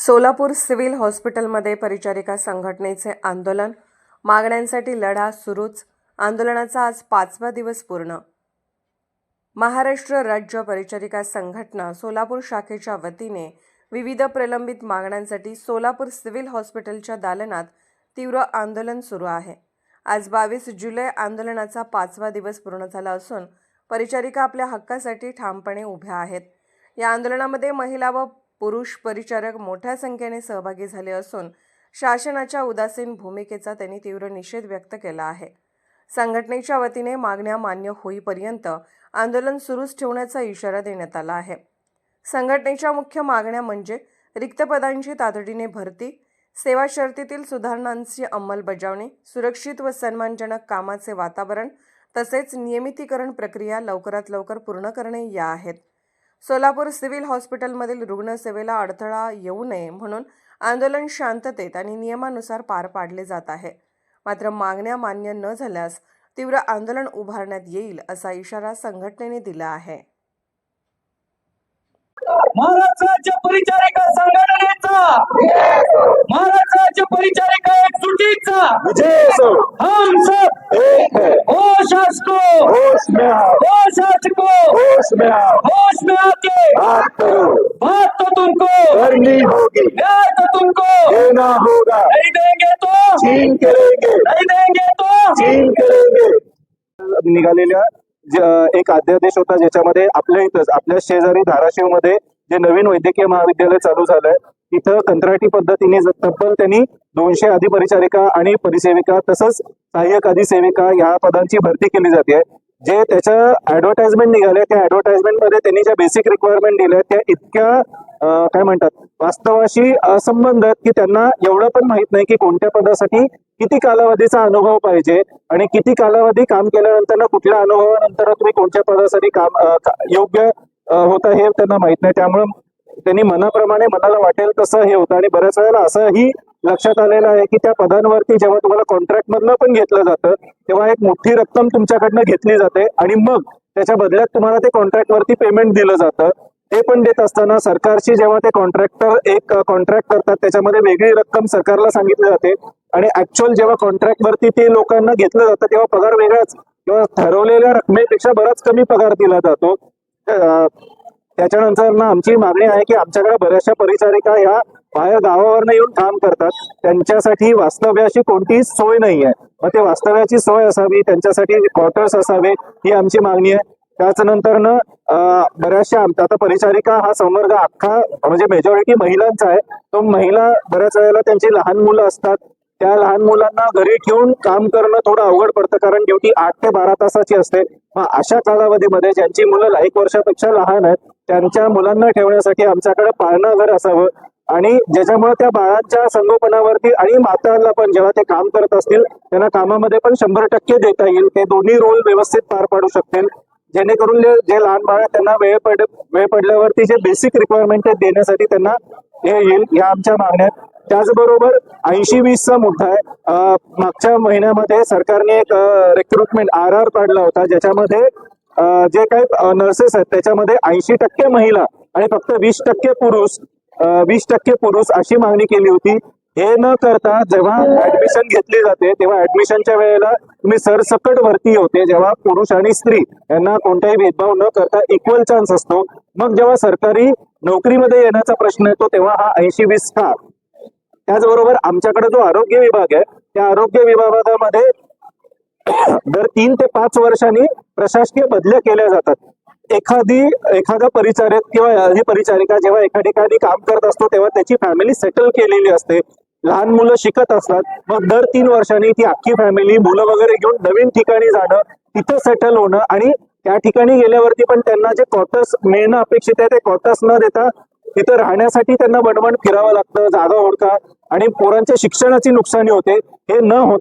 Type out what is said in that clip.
Solapur civil हॉस्पिटलमध्ये परिचारिका संघटनेचे आंदोलन. मागण्यांसाठी लढा सुरूच. आंदोलनाचा आज पाचवा दिवस पूर्ण. महाराष्ट्र राज्य परिचारिका संघटना सोलापूर शाखेच्या वतीने विविध प्रलंबित मागण्यांसाठी सोलापूर सिव्हिल हॉस्पिटलच्या दालनात तीव्र आंदोलन सुरू आहे. आज बावीस जुलै आंदोलनाचा पाचवा दिवस पूर्ण झाला असून परिचारिका आपल्या हक्कासाठी ठामपणे उभ्या आहेत. या आंदोलनामध्ये महिला व पुरुष परिचारक मोठ्या संख्येने सहभागी झाले असून शासनाच्या उदासीन भूमिकेचा त्यांनी तीव्र निषेध व्यक्त केला आहे. संघटनेच्या वतीने मागण्या मान्य होईपर्यंत आंदोलन सुरूच ठेवण्याचा इशारा देण्यात आला आहे. संघटनेच्या मुख्य मागण्या म्हणजे रिक्त पदांची तातडीने भरती सेवा शर्तीतील सुधारणांची अंमलबजावणी सुरक्षित व सन्मानजनक कामाचे वातावरण तसेच नियमितीकरण प्रक्रिया लवकरात लवकर पूर्ण करणे या आहेत. सोलापूर सिव्हिल हॉस्पिटलमधील रुग्णसेवेला अडथळा येऊ नये म्हणून आंदोलन शांततेत आणि नियमानुसार पार पाडले जात आहे. मात्र मागण्या मान्य न झाल्यास तीव्र आंदोलन उभारण्यात येईल असा इशारा संघटनेने दिला आहे. महाराष्ट्र राज्य परिचारिका संघटनेचा महाराष्ट्र राज्य परिचारिका एकजुटीचा. विजय असो हम सब. एक है शासको. होश में आओ. हो शासको. होश में आओ होश में आके बात करो बात तो तुमको। करनी होगी। न्याय तो तुमको। देना होगा। नहीं देंगे तो चीन करेंगे। नहीं देंगे तो चीन करेंगे। निघालेल्या एक अध्यादेश होता ज्याच्यामध्ये आपल्या इथंच आपल्या शेजारी धाराशिवमध्ये जे नवीन वैद्यकीय महाविद्यालय चालू झालंय तिथं कंत्राटी पद्धतीने तब्बल त्यांनी दोनशे अधिपरिचारिका आणि परिसेविका तसंच सहाय्यक अधिसेविका ह्या पदांची भरती केली जाते. जे त्याच्या ऍडव्हर्टाइजमेंट निघाले त्या ऍडव्हर्टाइजमेंटमध्ये त्यांनी ज्या बेसिक रिक्वायरमेंट दिल्या त्या इतक्या काय म्हणतात वास्तवाशी असंबंध आहेत की त्यांना एवढं पण माहीत नाही की कोणत्या पदासाठी किती कालावधीचा अनुभव पाहिजे आणि किती कालावधी काम केल्यानंतर कुठल्या अनुभवानंतर तुम्ही कोणत्या पदासाठी काम योग्य अं, होतं हे त्यांना माहीत नाही. त्यामुळे त्यांनी मनाप्रमाणे मनाला वाटेल तसं हे होतं आणि बऱ्याच वेळेला असंही लक्षात आलेलं आहे की त्या पदांवरती जेव्हा तुम्हाला कॉन्ट्रॅक्ट मधनं पण घेतलं जातं तेव्हा एक मोठी रक्कम तुमच्याकडनं घेतली जाते आणि मग त्याच्या बदल्यात तुम्हाला ते कॉन्ट्रॅक्ट वरती पेमेंट दिलं जातं. ते पण देत असताना सरकारशी जेव्हा ते कॉन्ट्रॅक्टर एक कॉन्ट्रॅक्ट करतात त्याच्यामध्ये वेगळी रक्कम सरकारला सांगितली जाते. आणि ऍक्च्युअल जेव्हा कॉन्ट्रॅक्ट वरती ते लोकांना घेतलं जातं तेव्हा पगार वेगळाच. किंवा ठरवलेल्या रकमेपेक्षा बराच कमी पगार दिला जातो. त्याच्यानंतर ना आमची मागणी आहे की आमच्याकडे बऱ्याचशा परिचारिका या बाहेर गावावरनं येऊन काम करतात. त्यांच्यासाठी वास्तव्याची कोणतीही सोय नाही आहे मग ते वास्तव्याची सोय असावी त्यांच्यासाठी क्वार्टर्स असावे ही आमची मागणी आहे. त्याचनंतर न बऱ्याचशा आता परिचारिका हा संवर्ग अख्खा म्हणजे मेजॉरिटी महिलांचा आहे. तो महिला बऱ्याच वेळेला त्यांची लहान मुलं असतात. त्या लहान मुलांना घरी ठेवून काम करणं थोडं अवघड पडतं कारण ड्युटी आठ ते बारा तासाची असते. मग अशा कालावधीमध्ये ज्यांची मुलं एक वर्षापेक्षा लहान आहेत त्यांच्या मुलांना ठेवण्यासाठी आमच्याकडे पाळणं घर असावं. आणि ज्याच्यामुळे त्या बाळांच्या संगोपनावरती आणि माताला पण जेव्हा ते काम करत असतील त्यांना कामामध्ये पण शंभर टक्के देता येईल. ते दोन्ही रोल व्यवस्थित पार पाडू शकतील. जेणेकरून जे लहान बाळ त्यांना वेळ पड वेळ पडल्यावरती जे बेसिक रिक्वायरमेंट आहे देण्यासाठी त्यांना हे येईल या आमच्या मागण्या त्याचबरोबर ऐंशी वीसचा मुद्दा आहे. मागच्या महिन्यामध्ये सरकारने एक रिक्रुटमेंट आर आर काढला होता ज्याच्यामध्ये जे काही नर्सेस आहेत त्याच्यामध्ये ऐंशी टक्के महिला आणि फक्त वीस टक्के पुरुष वीस टक्के पुरुष अशी मागणी केली होती. हे न करता जेव्हा ऍडमिशन घेतली जाते तेव्हा ऍडमिशनच्या वेळेला तुम्ही सरसकट भरती होते जेव्हा पुरुष आणि स्त्री यांना कोणताही भेदभाव न करता इक्वल चान्स असतो. मग जेव्हा सरकारी नोकरीमध्ये येण्याचा प्रश्न येतो तेव्हा हा ऐंशी वीस का त्याचबरोबर आमच्याकडे जो आरोग्य विभाग आहे त्या आरोग्य विभागामध्ये दर तीन ते पाच वर्षांनी प्रशासकीय बदल्या केल्या जातात. एखादी एखादा परिचारक किंवा ही परिचारिका जेव्हा एका ठिकाणी काम करत असतो तेव्हा त्याची फॅमिली सेटल केलेली असते. लहान मुलं शिकत असतात. मग दर तीन वर्षांनी ती अख्खी फॅमिली मुलं वगैरे घेऊन नवीन ठिकाणी जाणं तिथं सेटल होणं आणि त्या ठिकाणी गेल्यावरती पण त्यांना जे क्वार्टर्स मिळणं अपेक्षित आहे ते क्वार्टर्स न देता तिथं राहण्यासाठी त्यांना बडबड फिरावं लागतं जागा ओळखा आणि पोरांच्या शिक्षणाची नुकसानी होते. हे न होत